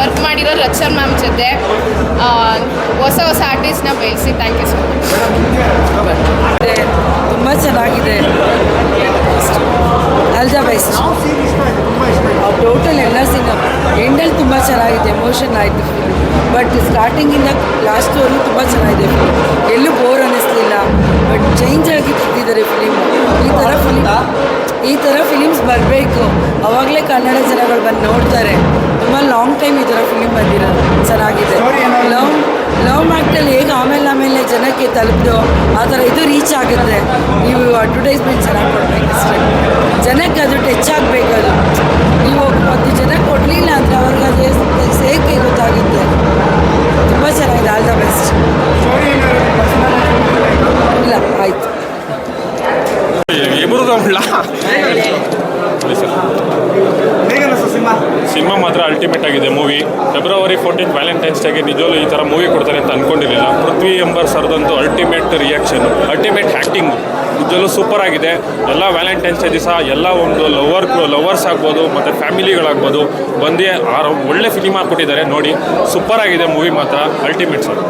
Work ಮಾಡಿರೋ ರಚನ್ ma'am ಜೊತೆ ಹೊಸ ಹೊಸ ಆರ್ಟಿಸ್ಟ್ನ ಬೆಳೆಸಿ ಥ್ಯಾಂಕ್ ಯು ಸೊ ಮಚ್ ತುಂಬ ಚೆನ್ನಾಗಿದೆ. ಟೋಟಲ್ ಎಲ್ಲ ಸಿನಿಮಾ ಎಂಡಲ್ಲಿ ತುಂಬ ಚೆನ್ನಾಗಿದೆ ಎಮೋಷನ್ ಆಯಿತು. ಬಟ್ ಸ್ಟಾರ್ಟಿಂಗಿಂದ ಲಾಸ್ಟ್ವರೆಗೂ ತುಂಬ ಚೆನ್ನಾಗಿದೆ ಎಲ್ಲೂ ಬೋರ್ ಅನ್ನಿಸ್ಲಿಲ್ಲ. ಬಟ್ ಚೇಂಜ್ ಆಗಿ ತೆಗ್ದಿದ್ದಾರೆ ಫಿಲಿಮ್ ಈ ಥರ ಫಿಲಿಮ್ ಈ ಥರ ಫಿಲಿಮ್ಸ್ ಬರಬೇಕು. ಅವಾಗಲೇ ಕನ್ನಡ ಜನಗಳು ಬಂದು ನೋಡ್ತಾರೆ. ತುಂಬ ಲಾಂಗ್ ಟೈಮ್ ಈ ಥರ ಫಿಲಿಮ್ ಬಂದಿರೋದು ಚೆನ್ನಾಗಿದೆ. ಲವ್ ಲವ್ ಮಾಡ್ತಲ್ಲಿ ಹೇಗೆ ಆಮೇಲೆ ಆಮೇಲೆ ಜನಕ್ಕೆ ತಲುಪಿದೋ ಆ ಥರ ಇದು ರೀಚ್ ಆಗುತ್ತೆ. ನೀವು ಅಡ್ವರ್ಟೈಸ್ಮೆಂಟ್ ಚೆನ್ನಾಗಿ ಕೊಡಬೇಕು ಅಷ್ಟೇ. ಜನಕ್ಕೆ ಅದು ಟಚ್ ಆಗಬೇಕು ಅದು. ನೀವು ಹತ್ತು ಜನ ಕೊಡಲಿಲ್ಲ ಅಂದರೆ ಅವ್ರಿಗೆ ಅದು ಸೇಕೆ ಗೊತ್ತಾಗುತ್ತೆ. ತುಂಬ ಚೆನ್ನಾಗಿದೆ. ಆಲ್ ದ ಬೆಸ್ಟ್ ಇಲ್ಲ ಆಯಿತು. ಇಬ್ಬರದು ಸರ್? ಸಿನಿಮಾ? ಮಾತ್ರ ಅಲ್ಟಿಮೇಟ್ ಆಗಿದೆ ಮೂವಿ ಫೆಬ್ರವರಿ ಫೋರ್ಟೀನ್ ವ್ಯಾಲೆಂಟೈನ್ಸ್ ಡೇಗೆ ನಿಜವಲ್ಲೂ ಈ ಥರ ಮೂವಿ ಕೊಡ್ತಾರೆ ಅಂತ ಅಂದ್ಕೊಂಡಿರಲಿಲ್ಲ ಪೃಥ್ವಿ ಎಂಬರ್ ಸರ್ದಂತೂ ಅಲ್ಟಿಮೇಟ್ ರಿಯಾಕ್ಷನ್ ಅಲ್ಟಿಮೇಟ್ ಆ್ಯಕ್ಟಿಂಗು ನಿಜವಲ್ಲೂ ಸೂಪರ್ ಆಗಿದೆ. ಎಲ್ಲ ವ್ಯಾಲೆಂಟೈನ್ಸ್ ಡೇ ದಿವಸ ಎಲ್ಲ ಒಂದು ಲವರ್ ಲವರ್ಸ್ ಆಗ್ಬೋದು ಮತ್ತು ಫ್ಯಾಮಿಲಿಗಳಾಗ್ಬೋದು ಬಂದು ಆ ಒಳ್ಳೆ ಫಿಲಿಮ್ ಹಾಕ್ಕೊಟ್ಟಿದ್ದಾರೆ. ನೋಡಿ ಸೂಪರ್ ಆಗಿದೆ ಮೂವಿ ಮಾತ್ರ ಅಲ್ಟಿಮೇಟ್ ಸರ್.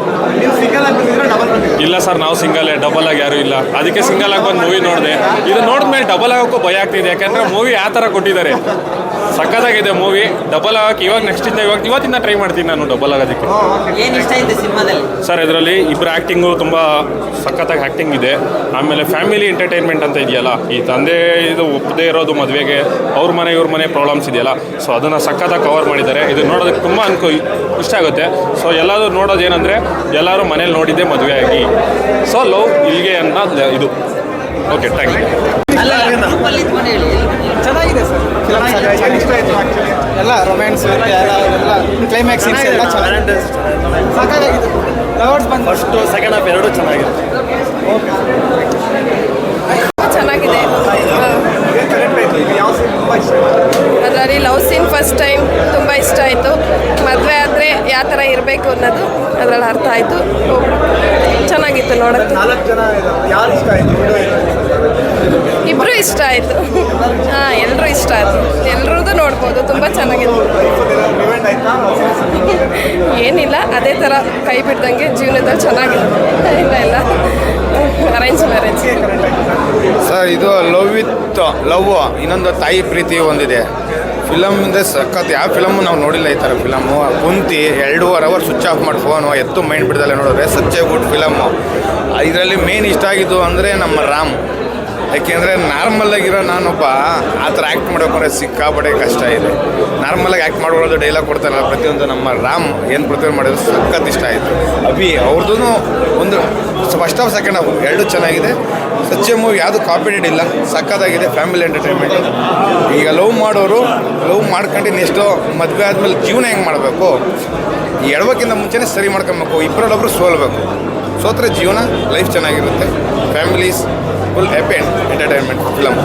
ಇಲ್ಲ ಸರ್ ನಾವು ಸಿಂಗಲ್ ಡಬಲ್ ಆಗಿ ಯಾರು ಇಲ್ಲ. ಅದಕ್ಕೆ ಸಿಂಗಲ್ ಆಗಿ ಬಂದು ಮೂವಿ ನೋಡಿದೆ. ಇದು ನೋಡಿದ್ಮೇಲೆ ಡಬಲ್ ಆಗೋಕ್ಕೂ ಭಯ ಆಗ್ತಿದೆ. ಯಾಕಂದ್ರೆ ಮೂವಿ ಆ ಥರ ಕೊಟ್ಟಿದ್ದಾರೆ. ಸಕ್ಕತ್ತಾಗಿದೆ ಮೂವಿ ಡಬಲ್ ಆಗಕ್ಕೆ ಇವಾಗ ನೆಕ್ಸ್ಟಿಂದ ಇವಾಗ ಇವತ್ತಿಂದ ಟ್ರೈ ಮಾಡ್ತೀನಿ ನಾನು ಡಬಲ್ ಆಗೋದಕ್ಕೆ. ಏನು ಇಷ್ಟ ಆಯ್ತು ಸಿನಿಮಾದಲ್ಲಿ? ಸರ್ ಇದರಲ್ಲಿ ಇಬ್ಬರ ಆ್ಯಕ್ಟಿಂಗು ತುಂಬ ಸಖತ್ತಾಗಿ ಆ್ಯಕ್ಟಿಂಗ್ ಇದೆ. ಆಮೇಲೆ ಫ್ಯಾಮಿಲಿ ಎಂಟರ್ಟೈನ್ಮೆಂಟ್ ಅಂತ ಇದೆಯಲ್ಲ ಈ ತಂದೆ ಇದು ಒಪ್ಪದೇ ಇರೋದು ಮದುವೆಗೆ ಅವ್ರ ಮನೆ ಇವ್ರ ಮನೆ ಪ್ರಾಬ್ಲಮ್ಸ್ ಇದೆಯಲ್ಲ. ಸೊ ಅದನ್ನು ಸಖತ್ತಾಗಿ ಕವರ್ ಮಾಡಿದ್ದಾರೆ. ಇದು ನೋಡೋದಕ್ಕೆ ತುಂಬ ಅನ್ಕೋ ಇಷ್ಟ ಆಗುತ್ತೆ. ಸೊ ಎಲ್ಲರೂ ನೋಡೋದೇನೆಂದರೆ ಎಲ್ಲರೂ ಮನೇಲಿ ನೋಡಿದ್ದೆ ಮದುವೆ ಆಗಿ. ಸೊ ಲವ್ ಇಲ್ಲಿಗೆ ಅನ್ನೋ ಇದು. ಓಕೆ ಥ್ಯಾಂಕ್ ಯು ಅಲ್ಲ ಹೇಳಿ ಚೆನ್ನಾಗಿದೆ ಸರ್. ಫಿಲಮ್ ಇಷ್ಟ ಆಯಿತು ಆ್ಯಕ್ಚುಲಿ ಎಲ್ಲ ರೊಮ್ಯಾನ್ಸ್ ಎಲ್ಲ ಎಲ್ಲ ಕ್ಲೈಮ್ಯಾಕ್ಸ್ ಸೀನ್ಸ್ ಎಲ್ಲ ಚೆನ್ನಾಗಿದೆ. ಸಾಕಾಗಿದೆ. ಲವರ್ಸ್ ಬಂದು. ಫಸ್ಟು ಸೆಕೆಂಡ್ ಹಾಫ್ ಎರಡು ಚೆನ್ನಾಗಿದೆ. ಚೆನ್ನಾಗಿದೆ. ತುಂಬ ಇಷ್ಟ ಅದರಲ್ಲಿ ಲವ್ ಸೀನ್ ಫಸ್ಟ್ ಟೈಮ್ ತುಂಬ ಇಷ್ಟ ಆಯಿತು. ಮದುವೆ ಆದರೆ ಯಾವ ಥರ ಇರಬೇಕು ಅನ್ನೋದು ಅದರಲ್ಲಿ ಅರ್ಥ ಆಯಿತು. ಚೆನ್ನಾಗಿತ್ತು ನೋಡೋದು ನಾಲ್ಕು ಜನ ಯಾರು ಇಷ್ಟ ಆಯಿತು? ಇಬ್ಬರು ಇಷ್ಟ ಆಯಿತು. ಹಾಂ ಎಲ್ಲರೂ ಇಷ್ಟ ಆಯಿತು. ಎಲ್ರದ್ದು ನೋಡ್ಬೋದು, ತುಂಬ ಚೆನ್ನಾಗಿದೆ. ಏನಿಲ್ಲ, ಅದೇ ಥರ ಕೈ ಬಿಡ್ದಂಗೆ ಜೀವನದಲ್ಲಿ ಚೆನ್ನಾಗಿದೆ. ಇಲ್ಲ ಇಲ್ಲ. ಅರೇಂಜ್ ಮ್ಯಾರೇಜ್ ಸರ್, ಇದು ಲವ್ ವಿತ್ ಲವ್ ಇನ್ನೊಂದು ತಾಯಿ ಪ್ರೀತಿ ಒಂದಿದೆ. ಫಿಲಮ್ ಅಂದರೆ ಸಖತ್, ಯಾವ ಫಿಲಮ್ ನಾವು ನೋಡಿಲ್ಲ ಈ ಥರ ಫಿಲಮು ಕುಂತಿ ಎರಡೂವರೆ ಅವರ್ ಸ್ವಿಚ್ ಆಫ್ ಮಾಡಿ ಫೋನು ಎತ್ತು ಮೈಂಡ್ ಬಿಡ್ದಲ್ಲ ನೋಡಿದ್ರೆ ಸಚ್ಚೆ ಗುಡ್ ಫಿಲಮು ಇದರಲ್ಲಿ ಮೇನ್ ಇಷ್ಟ ಆಗಿದ್ದು ಅಂದರೆ ನಮ್ಮ ರಾಮ್. ಯಾಕೆಂದರೆ ನಾರ್ಮಲಾಗಿರೋ ನಾನೊಬ್ಬ ಆ ಥರ ಆ್ಯಕ್ಟ್ ಮಾಡಬೇಕು ಸಿಕ್ಕಾಪಡೆ ಕಷ್ಟ ಇದೆ. ನಾರ್ಮಲಾಗಿ ಆ್ಯಕ್ಟ್ ಮಾಡ್ಕೊಳ್ಳೋದು ಡೈಲಾಗ್ ಕೊಡ್ತಾರಲ್ಲ ಪ್ರತಿಯೊಂದು ನಮ್ಮ ರಾಮ್ ಏನು ಪ್ರತಿಯೊಂದು ಮಾಡಿದ್ರು ಸಖತ್ ಇಷ್ಟ ಆಯಿತು. ಅಭಿ ಅವ್ರದ್ದು ಒಂದು ಫಸ್ಟ್ ಆಫ್ ಸೆಕೆಂಡ್ ಹಾಫ್ ಎರಡು ಚೆನ್ನಾಗಿದೆ. ಸಚ್ಚೆ ಮೂವಿ ಯಾವುದು ಕಾಪಿಟೆಡ್ ಇಲ್ಲ. ಸಕ್ಕತ್ತಾಗಿದೆ ಫ್ಯಾಮಿಲಿ ಎಂಟರ್ಟೈನ್ಮೆಂಟ್ ಈಗ ಲವ್ ಮಾಡೋರು ಲವ್ ಮಾಡ್ಕೊಂಡು ನೆಕ್ಸ್ಟು ಮದುವೆ ಆದಮೇಲೆ ಜೀವನ ಹೆಂಗೆ ಮಾಡಬೇಕು? ಎಡವಕ್ಕಿಂತ ಮುಂಚೆನೇ ಸರಿ ಮಾಡ್ಕೊಬೇಕು ಇಬ್ಬರಲ್ಲೊಬ್ರು ಸೋಲ್ಬೇಕು. ಸೋತ್ರೆ ಜೀವನ ಲೈಫ್ ಚೆನ್ನಾಗಿರುತ್ತೆ. Families full happy entertainment film